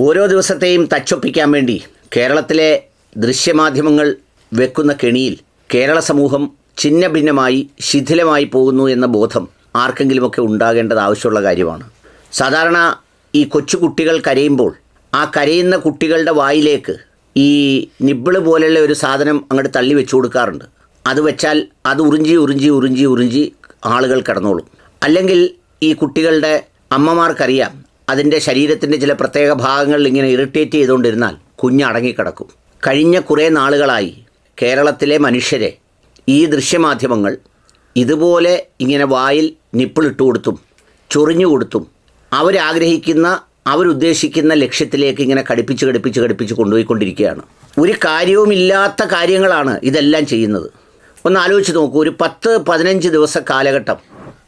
ഓരോ ദിവസത്തെയും തച്ചൊപ്പിക്കാൻ വേണ്ടി കേരളത്തിലെ ദൃശ്യമാധ്യമങ്ങൾ വെക്കുന്ന കെണിയിൽ കേരള സമൂഹം ഛിന്ന ഭിന്നമായി ശിഥിലമായി പോകുന്നു എന്ന ബോധം ആർക്കെങ്കിലുമൊക്കെ ഉണ്ടാകേണ്ടത് ആവശ്യമുള്ള കാര്യമാണ്. സാധാരണ ഈ കൊച്ചു കുട്ടികൾ കരയുമ്പോൾ ആ കരയുന്ന കുട്ടികളുടെ വായിലേക്ക് ഈ നിബിൾ പോലെയുള്ള ഒരു സാധനം അങ്ങോട്ട് തള്ളി വെച്ചു കൊടുക്കാറുണ്ട്. അത് വെച്ചാൽ അത് ഉറിഞ്ചി ഉറിഞ്ചി ഉറിഞ്ചി ഉറിഞ്ചി ആളുകൾ കിടന്നോളും. അല്ലെങ്കിൽ ഈ കുട്ടികളുടെ അമ്മമാർക്കറിയാം അതിന്റെ ശരീരത്തിന്റെ ചില പ്രത്യേക ഭാഗങ്ങളിൽ ഇങ്ങനെ ഇറിറ്റേറ്റ് ചെയ്തുകൊണ്ടിരുന്നാൽ കുഞ്ഞ് അടങ്ങിക്കിടക്കും. കഴിഞ്ഞ കുറേ നാളുകളായി കേരളത്തിലെ മനുഷ്യരെ ഈ ദൃശ്യമാധ്യമങ്ങൾ ഇതുപോലെ ഇങ്ങനെ വായിൽ നിപ്പിളിട്ട് കൊടുത്തും ചൊറിഞ്ഞു കൊടുത്തും അവരാഗ്രഹിക്കുന്ന അവരുദ്ദേശിക്കുന്ന ലക്ഷ്യത്തിലേക്ക് ഇങ്ങനെ കടുപ്പിച്ച് കടുപ്പിച്ച് കടുപ്പിച്ച് കൊണ്ടുപോയിക്കൊണ്ടിരിക്കുകയാണ്. ഒരു കാര്യവുമില്ലാത്ത കാര്യങ്ങളാണ് ഇതെല്ലാം ചെയ്യുന്നത്. ഒന്ന് ആലോചിച്ച് നോക്കൂ ഒരു പത്ത് പതിനഞ്ച് ദിവസ കാലഘട്ടം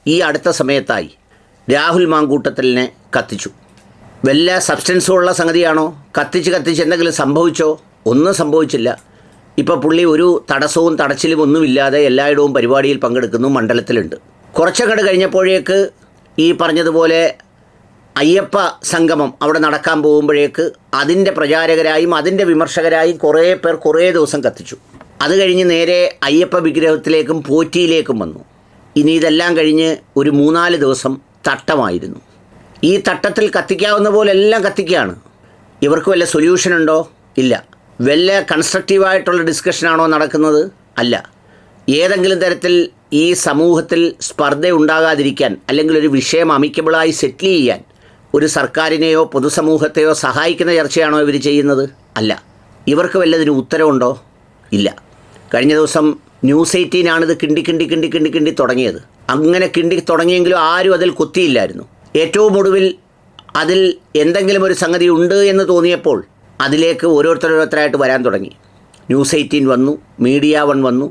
ഈ അടുത്ത സമയത്തായി രാഹുൽ മാങ്കൂട്ടത്തലിനെ കത്തിച്ചു. വല്ല സബ്സ്റ്റൻസും ഉള്ള സംഗതിയാണോ? കത്തിച്ച് കത്തിച്ച് എന്തെങ്കിലും സംഭവിച്ചോ? ഒന്നും സംഭവിച്ചില്ല. ഇപ്പോൾ പുള്ളി ഒരു തടസ്സവും തടച്ചിലും ഒന്നുമില്ലാതെ എല്ലായിടവും പരിപാടിയിൽ പങ്കെടുക്കുന്നു മണ്ഡലത്തിലുണ്ട്. കുറച്ചങ്ങട് കഴിഞ്ഞപ്പോഴേക്ക് ഈ പറഞ്ഞതുപോലെ അയ്യപ്പ സംഗമം അവിടെ നടക്കാൻ പോകുമ്പോഴേക്ക് അതിന്റെ പ്രചാരകരായും അതിന്റെ വിമർശകരായും കുറേ പേർ കുറേ ദിവസം കത്തിച്ചു. അത് കഴിഞ്ഞ് നേരെ അയ്യപ്പ വിഗ്രഹത്തിലേക്കും പോറ്റിയിലേക്കും വന്നു. ഇനി ഇതെല്ലാം കഴിഞ്ഞ് ഒരു മൂന്നാൽ ദിവസം തട്ടമായിരുന്നു. ഈ തട്ടത്തിൽ കത്തിക്കാവുന്ന പോലെ എല്ലാം കത്തിക്കുകയാണ്. ഇവർക്ക് വല്ല സൊല്യൂഷൻ ഉണ്ടോ? ഇല്ല. വല്ല കൺസ്ട്രക്റ്റീവായിട്ടുള്ള ഡിസ്കഷനാണോ നടക്കുന്നത്? അല്ല. ഏതെങ്കിലും തരത്തിൽ ഈ സമൂഹത്തിൽ സ്പർദ്ധ ഉണ്ടാകാതിരിക്കാൻ അല്ലെങ്കിൽ ഒരു വിഷയം അമിക്കബിളായി സെറ്റിൽ ചെയ്യാൻ ഒരു സർക്കാരിനെയോ പൊതുസമൂഹത്തെയോ സഹായിക്കുന്ന ചർച്ചയാണോ ഇവർ ചെയ്യുന്നത്? അല്ല. ഇവർക്ക് വല്ലതിന് ഉത്തരവുണ്ടോ? ഇല്ല. കഴിഞ്ഞ ദിവസം ന്യൂസ് എയ്റ്റീനാണ് ഇത് കിണ്ടി കിണ്ടി കിണ്ടി കിണ്ടി കിണ്ടി തുടങ്ങിയത്. അങ്ങനെ കിണ്ടി തുടങ്ങിയെങ്കിലും ആരും അതിൽ കുത്തിയില്ലായിരുന്നു. ഏറ്റവും ഒടുവിൽ അതിൽ എന്തെങ്കിലും ഒരു സംഗതി ഉണ്ട് എന്ന് തോന്നിയപ്പോൾ അതിലേക്ക് ഓരോരുത്തരോരോരുത്തരായിട്ട് വരാൻ തുടങ്ങി. ന്യൂസ് എയ്റ്റീൻ വന്നു മീഡിയ വൺ വന്നു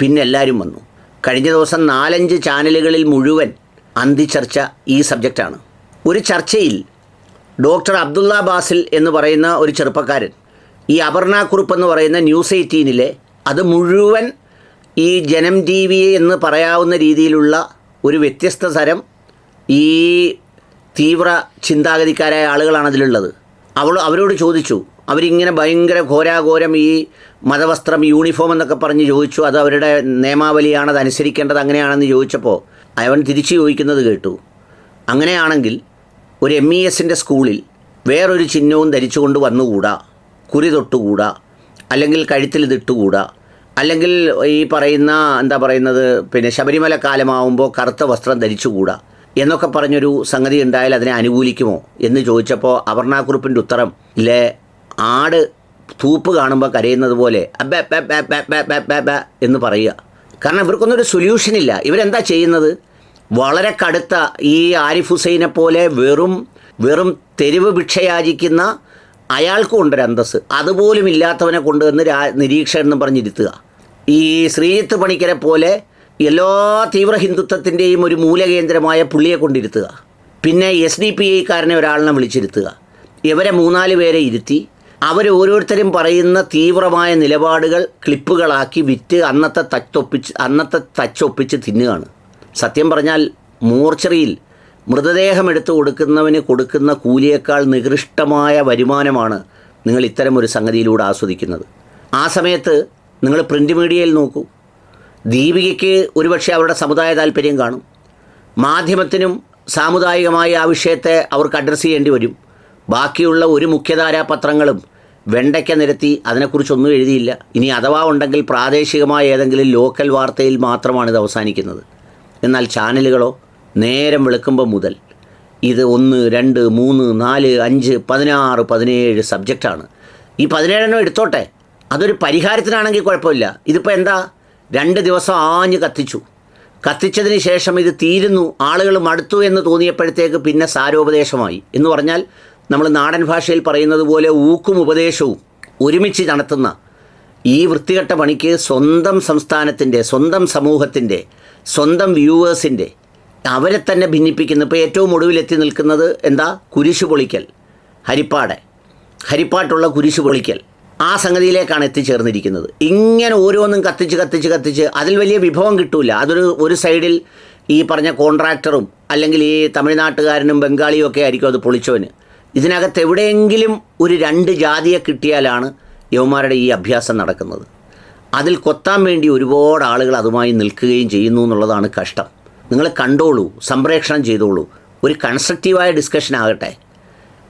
പിന്നെ എല്ലാവരും വന്നു. കഴിഞ്ഞ ദിവസം നാലഞ്ച് ചാനലുകളിൽ മുഴുവൻ അന്തിച്ചർച്ച ഈ സബ്ജക്റ്റാണ്. ഒരു ചർച്ചയിൽ ഡോക്ടർ അബ്ദുള്ള ബാസിൽ എന്ന് പറയുന്ന ഒരു ചെറുപ്പക്കാരൻ ഈ അപർണ കുറുപ്പ് എന്ന് പറയുന്ന ന്യൂസ് എയ്റ്റീനിലെ അത് മുഴുവൻ ഈ ജനം ടി എന്ന് പറയാവുന്ന രീതിയിലുള്ള ഒരു വ്യത്യസ്ത തരം ഈ തീവ്ര ചിന്താഗതിക്കാരായ ആളുകളാണ് അതിലുള്ളത്. അവൾ അവരോട് ചോദിച്ചു. അവരിങ്ങനെ ഭയങ്കര ഘോരാഘോരം ഈ മതവസ്ത്രം യൂണിഫോം എന്നൊക്കെ പറഞ്ഞ് ചോദിച്ചു. അത് അവരുടെ നിയമാവലിയാണ് അത് അനുസരിക്കേണ്ടത് അങ്ങനെയാണെന്ന് ചോദിച്ചപ്പോൾ അവൻ തിരിച്ചു ചോദിക്കുന്നത് കേട്ടു. അങ്ങനെയാണെങ്കിൽ ഒരു എം ഇ എസിന്റെ സ്കൂളിൽ വേറൊരു ചിഹ്നവും ധരിച്ചുകൊണ്ട് വന്നുകൂടാ? കുറി തൊട്ടുകൂടാ? അല്ലെങ്കിൽ കഴുത്തിൽ ഇതിട്ടുകൂടാ? അല്ലെങ്കിൽ ഈ പറയുന്ന എന്താ പറയുന്നത് പിന്നെ ശബരിമല കാലമാവുമ്പോൾ കറുത്ത വസ്ത്രം ധരിച്ചുകൂടാ? എന്നൊക്കെ പറഞ്ഞൊരു സംഗതി ഉണ്ടായാൽ അതിനെ അനുകൂലിക്കുമോ? എന്ന് ചോദിച്ചപ്പോൾ അപർണാക്കുറിപ്പിന്റെ ഉത്തരം ഇല്ലേ ആട് തൂപ്പ് കാണുമ്പോൾ കരയുന്നത് പോലെ എന്ന് പറയുക. കാരണം ഇവർക്കൊന്നും ഒരു സൊല്യൂഷൻ ഇല്ല. ഇവരെന്താ ചെയ്യുന്നത്? വളരെ കടുത്ത ഈ ആരിഫ് ഹുസൈനെ പോലെ വെറും വെറും തെരുവ് ഭിക്ഷയാചിക്കുന്ന അയാൾക്കും ഉണ്ടൊരു അന്തസ് അതുപോലും ഇല്ലാത്തവനെ കൊണ്ടുവന്ന് രാ നിരീക്ഷണം എന്ന് പറഞ്ഞിരുത്തുക ഈ ശ്രീജിത്ത് പണിക്കരെ പോലെ എല്ലാ തീവ്ര ഹിന്ദുത്വത്തിന്റെയും ഒരു മൂലകേന്ദ്രമായ പുള്ളിയെ കൊണ്ടിരുത്തുക പിന്നെ എസ് ഡി പി ഐക്കാരനെ ഒരാളിനെ വിളിച്ചിരുത്തുക. ഇവരെ മൂന്നാൽ പേരെ ഇരുത്തി അവർ ഓരോരുത്തരും പറയുന്ന തീവ്രമായ നിലപാടുകൾ ക്ലിപ്പുകളാക്കി വിറ്റ് അന്നത്തെ തച്ചൊപ്പിച്ച് അന്നത്തെ തച്ചൊപ്പിച്ച് തിന്നുകയാണ്. സത്യം പറഞ്ഞാൽ മോർച്ചറിയിൽ മൃതദേഹം എടുത്തു കൊടുക്കുന്നവന് കൊടുക്കുന്ന കൂലിയേക്കാൾ നികൃഷ്ടമായ വരുമാനമാണ് നിങ്ങൾ ഇത്തരം ഒരു സംഗതിയിലൂടെ ആസ്വദിക്കുന്നത്. ആ സമയത്ത് നിങ്ങൾ പ്രിന്റ് മീഡിയയിൽ നോക്കൂ. ദീപികയ്ക്ക് ഒരുപക്ഷെ അവരുടെ സമുദായ താല്പര്യം കാണും. മാധ്യമത്തിനും സാമുദായികമായി ആ വിഷയത്തെ അവർക്ക് അഡ്രസ്സ് ചെയ്യേണ്ടി വരും. ബാക്കിയുള്ള ഒരു മുഖ്യധാരാ പത്രങ്ങളും വെണ്ടയ്ക്ക നിരത്തി അതിനെക്കുറിച്ചൊന്നും എഴുതിയില്ല. ഇനി അഥവാ ഉണ്ടെങ്കിൽ പ്രാദേശികമായ ഏതെങ്കിലും ലോക്കൽ വാർത്തയിൽ മാത്രമാണ് ഇത് അവസാനിക്കുന്നത്. എന്നാൽ ചാനലുകളോ നേരം വെളുക്കുമ്പോൾ മുതൽ ഇത് ഒന്ന് രണ്ട് മൂന്ന് നാല് അഞ്ച് പതിനാറ് പതിനേഴ് സബ്ജക്റ്റാണ്. ഈ പതിനേഴെണ്ണം എടുത്തോട്ടെ. അതൊരു പരിഹാരത്തിനാണെങ്കിൽ കുഴപ്പമില്ല. ഇതിപ്പോൾ എന്താ? രണ്ട് ദിവസം ആഞ്ഞ് കത്തിച്ചു. കത്തിച്ചതിന് ശേഷം ഇത് തീരുന്നു. ആളുകൾ മടുത്തു എന്ന് തോന്നിയപ്പോഴത്തേക്ക് പിന്നെ സാരോപദേശമായി. എന്ന് പറഞ്ഞാൽ നമ്മൾ നാടൻ ഭാഷയിൽ പറയുന്നത് പോലെ ഊക്കും ഉപദേശവും ഒരുമിച്ച് നടത്തുന്ന ഈ വൃത്തികെട്ട പണിക്ക് സ്വന്തം സംസ്ഥാനത്തിന്റെ സ്വന്തം സമൂഹത്തിന്റെ സ്വന്തം വ്യൂവേഴ്സിന്റെ അവരെ തന്നെ ഭിന്നിപ്പിക്കുന്നു ഇപ്പോൾ ഏറ്റവും ഒടുവിലെത്തി നിൽക്കുന്നത് എന്താ? കുരിശു പൊളിക്കൽ. ഹരിപ്പാട്. ഹരിപ്പാട്ടുള്ള കുരിശു പൊളിക്കൽ. ആ സംഗതിയിലേക്കാണ് എത്തിച്ചേർന്നിരിക്കുന്നത്. ഇങ്ങനെ ഓരോന്നും കത്തിച്ച് കത്തിച്ച് കത്തിച്ച് അതിൽ വലിയ വിഭവം കിട്ടൂല. അതൊരു ഒരു സൈഡിൽ ഈ പറഞ്ഞ കോൺട്രാക്ടറും അല്ലെങ്കിൽ ഈ തമിഴ്നാട്ടുകാരനും ബംഗാളിയും ഒക്കെ ആയിരിക്കും അത് പൊളിച്ചവന്. ഇതിനകത്ത് എവിടെയെങ്കിലും ഒരു രണ്ട് ജാതിയെ കിട്ടിയാലാണ് യവന്മാരുടെ ഈ അഭ്യാസം നടക്കുന്നത്. അതിൽ കൊത്താൻ വേണ്ടി ഒരുപാട് ആളുകൾ അതുമായി നിൽക്കുകയും ചെയ്യുന്നു എന്നുള്ളതാണ് കഷ്ടം. നിങ്ങൾ കണ്ടോളൂ സംപ്രേഷണം ചെയ്തോളൂ. ഒരു കൺസ്ട്രക്റ്റീവായ ഡിസ്കഷൻ ആകട്ടെ.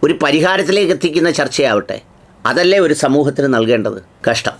ഒരു പരിഹാരത്തിലേക്ക് എത്തിക്കുന്ന ചർച്ചയാവട്ടെ. അതല്ലേ ഒരു സമൂഹത്തിന് നൽകേണ്ടത്? കഷ്ടം.